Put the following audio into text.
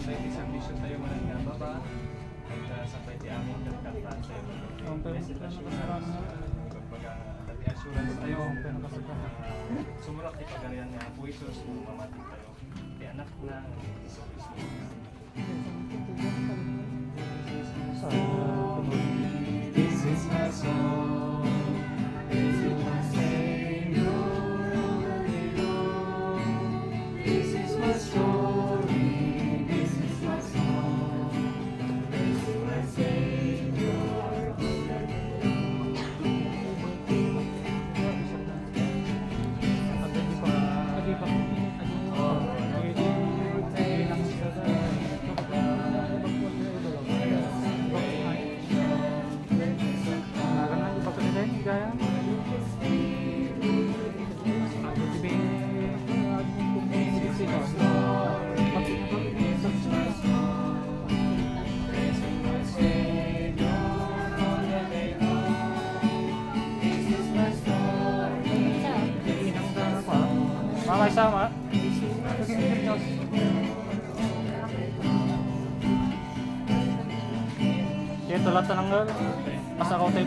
tayo di servisyo tayo man nga baba. At uh, sabay amin kagkaktaan tayo. Ang Message assurance. Kumbaga, dati assurance tayo. Ang. Uh, Sumurak di pagarian nga puisos kung mamati tayo. Di anak na iso iso. This Mama sama. Ito lahat ng Pas ako tayo